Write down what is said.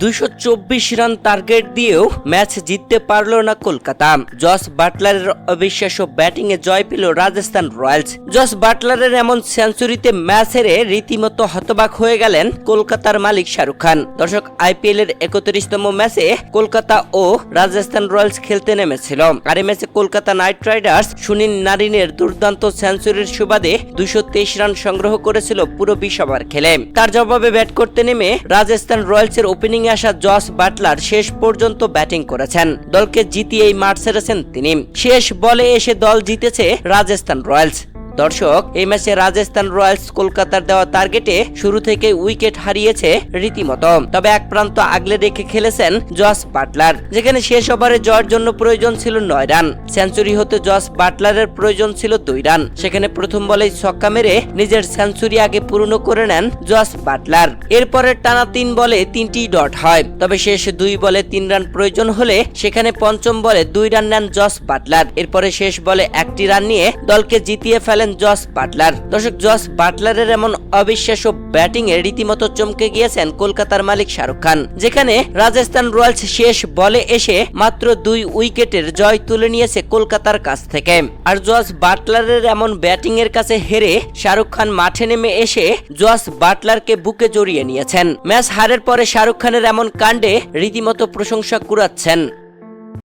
দুইশো চব্বিশ run target দিয়েও ম্যাচ জিততে পারল না কলকাতা। জস বাটলারের অবিশ্বাস্য ব্যাটিংয়ে জয় পেল রাজস্থান রয়্যালস। জস বাটলারের এমন সেঞ্চুরিতে ম্যাচ হেরে রীতিমতো হতবাক হয়ে গেলেন কলকাতার মালিক শাহরুখ খান। দর্শক, আইপিএল এর একত্রিশতম ম্যাচে কলকাতা ও রাজস্থান রয়্যালস খেলতে নেমেছিল। আর এই ম্যাচে কলকাতা নাইট রাইডার্স সুনীল নারিনের দুর্দান্ত সেঞ্চুরির সুবাদে দুইশো তেইশ রান সংগ্রহ করেছিল পুরো বিশ খেলে। তার জবাবে ব্যাট করতে নেমে রাজস্থান রয়্যালসের ওপেনিং আসা জস বাটলার শেষ পর্যন্ত ব্যাটিং করেছেন। দলকে জিতিয়েই মাঠ ছেড়েছেন তিনি। শেষ বলে এসে দল জিতেছে রাজস্থান রয়্যালস। দর্শক, এই ম্যাচে রাজস্থান রয়্যালস কলকাতার দেওয়া টার্গেটে শুরু থেকে উইকেট হারিয়েছে রীতিমতো। তবে এক প্রান্ত আগলে রেখে খেলেছেন জস বাটলার, যেখানে শেষ ওভারে জয়ের জন্য প্রয়োজন ছিল নয় রান। সেঞ্চুরি হতে জস বাটলারের প্রয়োজন ছিল দুই রান। সেখানে প্রথম বলেই ছক্কা মেরে নিজের সেঞ্চুরি আগে পূর্ণ করে নেন জস বাটলার। এরপরে টানা তিন বলে তিনটি ডট হয়, তবে শেষ দুই বলে তিন রান প্রয়োজন হলে সেখানে পঞ্চম বলে দুই রান নেন জস বাটলার। এরপরে শেষ বলে একটি রান নিয়ে দলকে জিতিয়ে ফেলেন জস বাটলার। দর্শক, জস বাটলারের এমন অবিশ্বাস্য ব্যাটিং এ রীতিমতো চমকে গিয়েছেন কলকাতার মালিক শাহরুখ খান, যেখানে রাজস্থান রয়্যালস শেষ বলে এসে মাত্র দুই উইকেটের জয় তুলে নিয়েছে কলকাতার কাছ থেকে। আর জস বাটলারের এমন ব্যাটিং এর কাছে হেরে শাহরুখ খান মাঠে নেমে এসে জস বাটলারকে বুকে জড়িয়ে নিয়েছেন। ম্যাচ হারের পরে শাহরুখ খানের এমন কাণ্ডে রীতিমতো প্রশংসা কুড়াচ্ছেন।